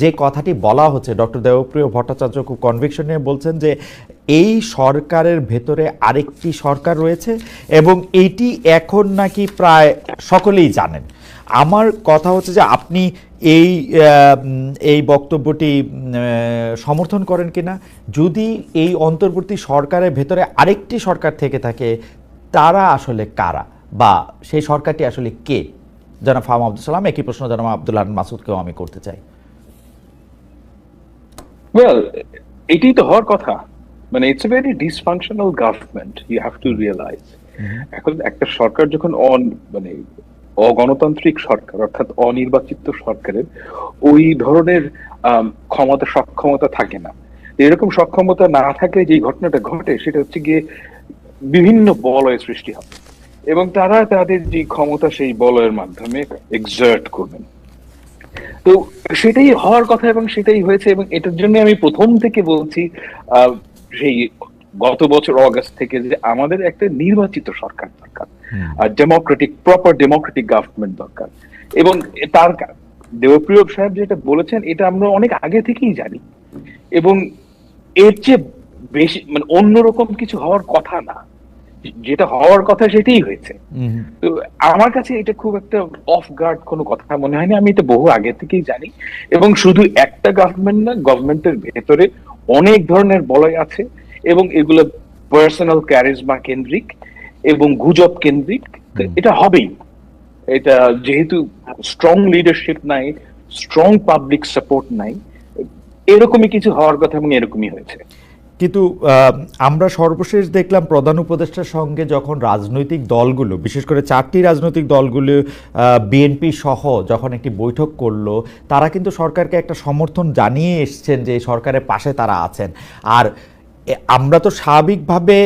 যে কথাটি বলা হচ্ছে, ডক্টর দেবপ্রিয় ভট্টাচার্য খুব কনভিকশন নিয়ে বলছেন যে এই সরকারের ভেতরে আরেকটি সরকার রয়েছে এবং এইটি এখন নাকি প্রায় সকলেই জানেন। আমার কথা হচ্ছে যে আপনি এই এই বক্তব্যটি সমর্থন করেন কিনা? যদি এই অন্তর্বর্তী সরকারের ভেতরে আরেকটি সরকার থেকে থাকে, তারা আসলে কারা? বা সেই সরকারটি আসলে কে? জনাব ফাহাম আব্দুল সালাম, একই প্রশ্ন জনাব আব্দুল্লাহ মাসুদকেও আমি করতে চাই। এটাই তো হওয়ার কথা। মানে it's a very dysfunctional government you have to realise এখন একটা সরকার যখন অন মানে অগণতান্ত্রিক সরকার অর্থাৎ অনির্বাচিত সরকারের ওই ধরনের ক্ষমতা সক্ষমতা থাকে না। এরকম সক্ষমতা না থাকলে যে ঘটনাটা ঘটে সেটা হচ্ছে গিয়ে বিভিন্ন বলয়ের সৃষ্টি হবে। এবং তারা তাদের যে ক্ষমতা সেই বলয়ের মাধ্যমে এক্সার্ট করবেন। তো সেটাই হওয়ার কথা এবং সেটাই হয়েছে এবং এটার জন্য আমি প্রথম থেকে বলছি সেই গত বছর অগাস্ট থেকে যে আমাদের একটা নির্বাচিত সরকার দরকার আর ডেমোক্রেটিক প্রপার ডেমোক্রেটিক গভর্নমেন্ট দরকার। এবং তার দেবপ্রিয় সাহেব যেটা বলেছেন এটা আমরা অনেক আগে থেকেই জানি। এবং এর চেয়ে বেশি মানে অন্যরকম কিছু হওয়ার কথা না। যেটা হওয়ার কথা সেটাই হয়েছে। তো আমার কাছে এটা খুব একটা অফ গার্ড কোনো কথা মনে হয়নি। আমি এটা বহু আগে থেকেই জানি এবং শুধু একটা গভর্নমেন্ট না গভর্নমেন্টের ভেতরে অনেক ধরনের বলয় আছে এবং এগুলো পার্সোনাল ক্যারিজমা কেন্দ্রিক এবং গুজব কেন্দ্রিক। এটা হবেই। এটা যেহেতু স্ট্রং লিডারশিপ নাই স্ট্রং পাবলিক সাপোর্ট নাই এরকমই কিছু হওয়ার কথা এবং এরকমই হয়েছে। কিন্তু আমরা সর্বশেষ দেখলাম প্রধান উপদেষ্টার সঙ্গে যখন রাজনৈতিক দলগুলো, বিশেষ করে চারটি রাজনৈতিক দলগুলো বিএনপি সহ যখন একটি বৈঠক করল, তারা কিন্তু সরকারকে একটা সমর্থন জানিয়ে এসছেন যে সরকারের পাশে তারা আছেন। আর আমরা তো স্বাভাবিকভাবে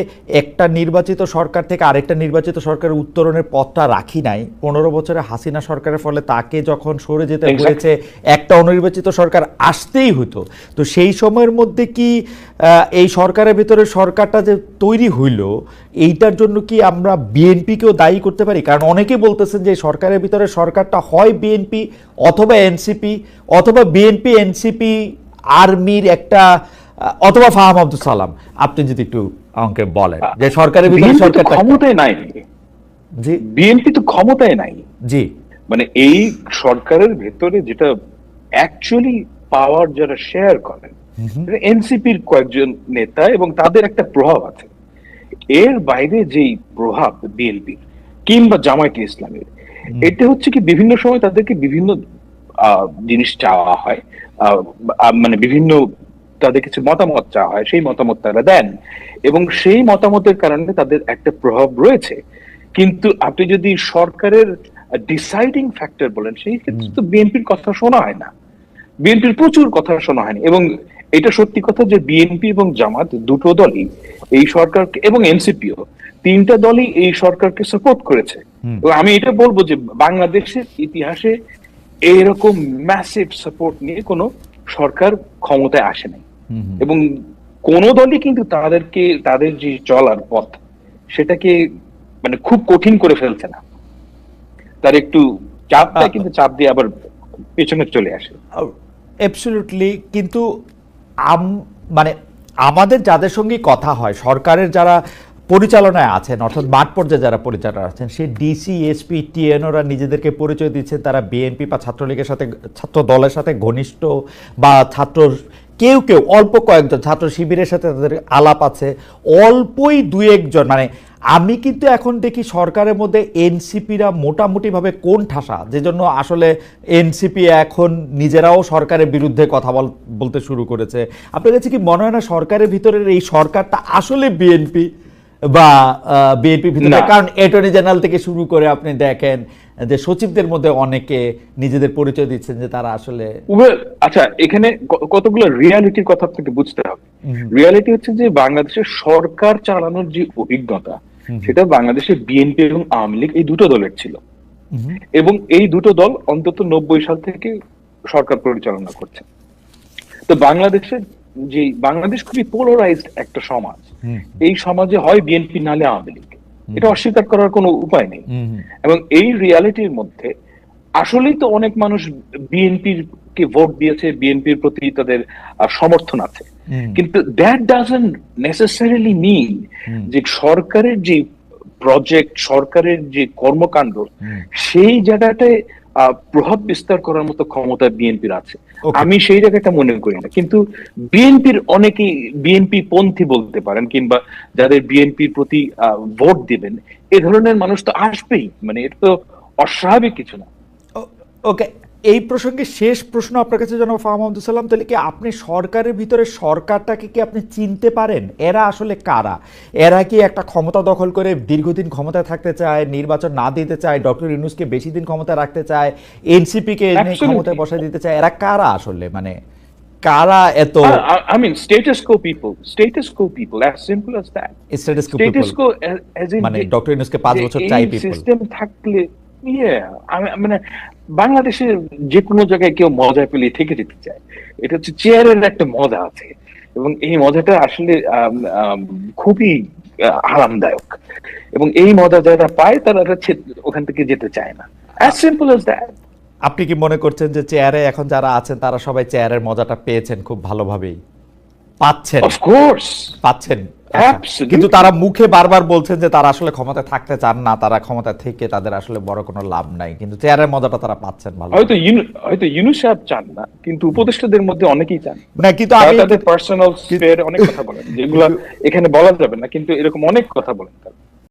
একটা নির্বাচিত সরকার থেকে আরেকটা নির্বাচিত সরকারের উত্তরণের পথটা রাখি নাই। পনেরো বছরে হাসিনা সরকারের ফলে তাকে যখন সরে যেতে হয়েছে একটা অনির্বাচিত সরকার আসতেই হতো। তো সেই সময়ের মধ্যে কি এই সরকারের ভিতরে সরকারটা যে তৈরি হইল এইটার জন্য কি আমরা বিএনপিকেও দায়ী করতে পারি? কারণ অনেকে বলতেছেন যে এই সরকারের ভিতরে সরকারটা হয় বিএনপি অথবা এনসিপি অথবা বিএনপি এনসিপি আর্মির একটা অথবা ফাহাম আব্দুল সালাম আপনি যদি একটু আমাকে বলেন যে সরকারের ভিতরে বিএনপি তো ক্ষমতায় নাই। জি। বিএনপি তো ক্ষমতায় নাই। জি। মানে এই সরকারের ভেতরে যেটা অ্যাকচুয়ালি পাওয়ার যারা শেয়ার করেন এনসিপির কয়েকজন নেতা এবং তাদের একটা প্রভাব আছে। এর বাইরে যেই প্রভাব বিএনপির কিংবা জামায়াতে ইসলামের এটা হচ্ছে কি বিভিন্ন সময় তাদেরকে বিভিন্ন আহ, জিনিস চাওয়া হয়। মানে বিভিন্ন তাদের কিছু মতামত চাওয়া হয় সেই মতামত তারা দেন। এবং সেই মতামতের কারণে তাদের একটা প্রভাব রয়েছে। কিন্তু আপনি যদি সরকারের ডিসাইডিং ফ্যাক্টর বলেন সেই ক্ষেত্রে তো বিএনপির কথা শোনা হয় না। বিএনপির প্রচুর কথা শোনা হয়নি। এবং এটা সত্যি কথা যে বিএনপি এবং জামাত দুটো দলই এই সরকারকে এবং এনসিপিও তিনটা দলই এই সরকারকে সাপোর্ট করেছে। এবং আমি এটা বলব যে বাংলাদেশের ইতিহাসে এরকম ম্যাসিভ সাপোর্ট নিয়ে কোনো সরকার ক্ষমতায় আসে নাই এবং কোন দলই কিন্তু তাদেরকে তাদের যে চলার পথ সেটাকে মানে খুব কঠিন করে ফেলছে না। তার একটু চাপ দেয় কিন্তু চাপ দিয়ে আবার পেছনে চলে আসে। অ্যাবসলিউটলি কিন্তু আম মানে আমাদের যাদের সঙ্গে কথা হয় সরকারের যারা পরিচালনায় আছেন অর্থাৎ মাঠ পর্যায়ে যারা পরিচালনা আছেন সে ডিসি এসপি টিএনওরা নিজেদেরকে পরিচয় দিচ্ছে তারা বিএনপি বা ছাত্রলীগের সাথে ছাত্র দলের সাথে ঘনিষ্ঠ বা ছাত্র কেউ কেউ, অল্প কয়েকজন ছাত্র শিবিরের সাথে তাদের আলাপ আছে, অল্পই দু একজন। মানে আমি কিন্তু এখন দেখি সরকারের মধ্যে এনসিপিরা মোটামুটিভাবে কোন ঠাসা যে জন্য আসলে এনসিপি এখন নিজেরাও সরকারের বিরুদ্ধে কথা বল- বলতে শুরু করেছে। আপনার কাছে কি মনে হয় না সরকারের ভিতরের এই সরকারটা আসলে বিএনপি? বা বিএনপি ভিতরে। কারণ অ্যাটর্নি জেনারেল থেকে শুরু করে আপনি দেখেন যে সচিবদের মধ্যে অনেকে নিজেদের পরিচয় দিচ্ছেন যে তারা আসলে আচ্ছা এখানে কতগুলো রিয়ালিটির কথা আপনাকে বুঝতে হবে। রিয়ালিটি হচ্ছে যে বাংলাদেশের সরকার চালানোর যে অভিজ্ঞতা সেটা বাংলাদেশের বিএনপি এবং আওয়ামী লীগ এই দুটো দলের ছিল। এবং এই দুটো দল অন্তত নব্বই সাল থেকে সরকার পরিচালনা করছে। তো বাংলাদেশের যে বাংলাদেশ খুবই পোলারাইজড একটা সমাজ। এই সমাজে হয় বিএনপি নালে আওয়ামী লীগ। এটা অস্বীকার করার কোনো উপায় নেই। এবং এই রিয়ালিটির মধ্যে আসলেই তো অনেক মানুষ বিএনপির কে ভোট দিয়েছে বিএনপির প্রতি তাদের সমর্থন আছে। কিন্তু দ্যাট ডাজন্ট নেসেসারিলি মিন যে সরকারের যে প্রজেক্ট সরকারের যে কর্মকাণ্ড সেই আহ, প্রভাব বিস্তার করার মতো ক্ষমতা বিএনপির আছে। আমি সেই জায়গাটা মনে করি না। কিন্তু বিএনপির অনেকেই বিএনপি পন্থী বলতে পারেন কিংবা যাদের বিএনপির প্রতি ভোট দিবেন এ ধরনের মানুষ তো আসবেই। মানে এটা তো অস্বাভাবিক কিছু না। ওকে এই প্রসঙ্গে শেষ প্রশ্ন আপনার কাছে জনাব ফাহাম আব্দুল সালাম তাহলে কি আপনি সরকারের ভিতরে সরকারটাকে কি আপনি চিনতে পারেন এরা আসলে কারা এরা কি একটা ক্ষমতা দখল করে দীর্ঘদিন ক্ষমতায় থাকতে চায় নির্বাচন না দিতে চায় ডক্টর ইউনুসকে বেশি দিন ক্ষমতায় রাখতে চায় এনসিপিকে. ক্ষমতায় বসায় দিতে চায় এরা কারা আসলে মানে কারা এত I mean status quo people, status quo people, as simple as that. Status as, as মানে ডক্টর ইউনুসকে পাঁচ বছর চাই পিপল সিস্টেম থাকলে মানে বাংলাদেশে যে কোনো জায়গায় কেউ মজা পেলে থেকে যেতে চায়। এটা হচ্ছে চেয়ারের একটা মজা আছে এবং এই মজাটা আসলে খুবই আরামদায়ক। এবং এই মজা যারা পায় তারা ওখান থেকে যেতে চায় না। অ্যাজ সিম্পল অ্যাজ দ্যাট আপনি কি মনে করছেন যে চেয়ারে এখন যারা আছেন তারা সবাই চেয়ারের মজাটা পেয়েছেন খুব ভালোভাবেই? পাচ্ছেন। অফকোর্স পাচ্ছেন. কিন্তু তারা মুখে বারবার বলছেন যে তারা আসলে ক্ষমতায় থাকতে চান না তারা ক্ষমতা থেকে তাদের আসলে বড় কোনো লাভ নাই। কিন্তু চেয়ারের মজাটা তারা পাচ্ছেন ভালো। হয়তো হয়তো ইউনুস সাহেব চান না কিন্তু উপদেষ্টাদের মধ্যে অনেকেই চান। না কিন্তু আমি তাদের পার্সোনাল স্পেয়ার অনেক কথা বলেন যেগুলো এখানে বলা যাবে না কিন্তু এরকম অনেক কথা বলেন তারা।